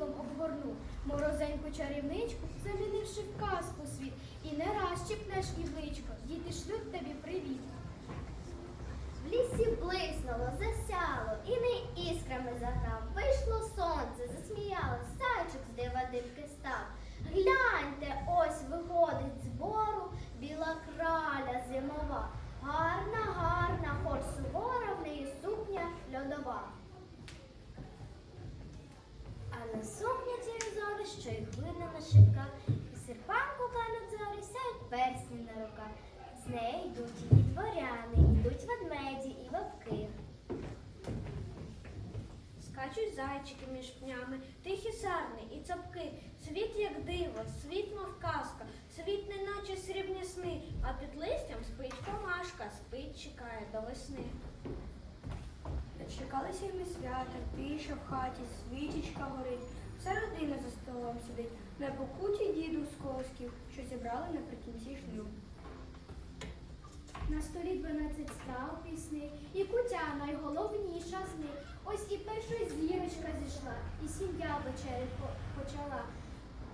світлом обгорнув, морозеньку чарівничку, замінивши в казку світ, і не раз чіпнеш ігличко, діти шлють тобі привіт. В лісі блиснуло, засяло, і не іскрами заграв. Вийшло сонце, засміяло, зайчик з дива дивки став. Гляньте, ось виходить з бору біла краля зимова. Гарна, гарна, хоч сувора. А на сукні цієї зори, що й глина на шипках, і серпанку кануть зорі, сяють персні на руках. З неї йдуть і дворяни, йдуть ведмеді і вовки. Скачуть зайчики між пнями, тихі сарни і цапки. Світ як диво, світ мов казка, світ неначе срібні сни, а під листям спить комашка, спить, чекає до весни. Дочекалися ми свята, тиша в хаті, свічечка горить, вся родина за столом сидить, на покуті діду колосків, що зібрали наприкінці шлюб. На столі 12 страв пісни, і кутя найголовніша з них. Ось і перша зірочка зійшла, і сім'я вечерять по- почала.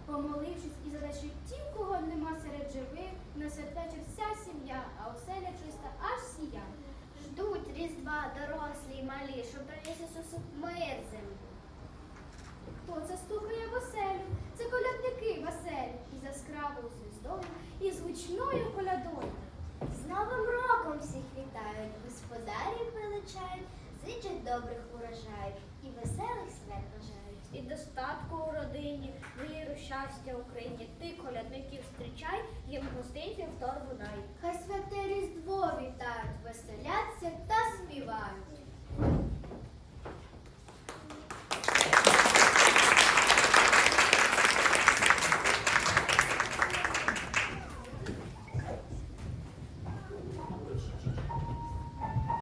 Помолившись і задачі ті, кого нема серед живих, на святвечір вся сім'я, малі, щоб приніс Ісусу мир землі. Хто це стукає в оселю? Це колядники Веселі, із яскравою звіздою, і з гучною колядою. З Новим роком всіх вітають, господарів величають, зичать добрих урожаїв і веселих свят бажають. І достатку у родині, миру, щастя Україні. Ти колядників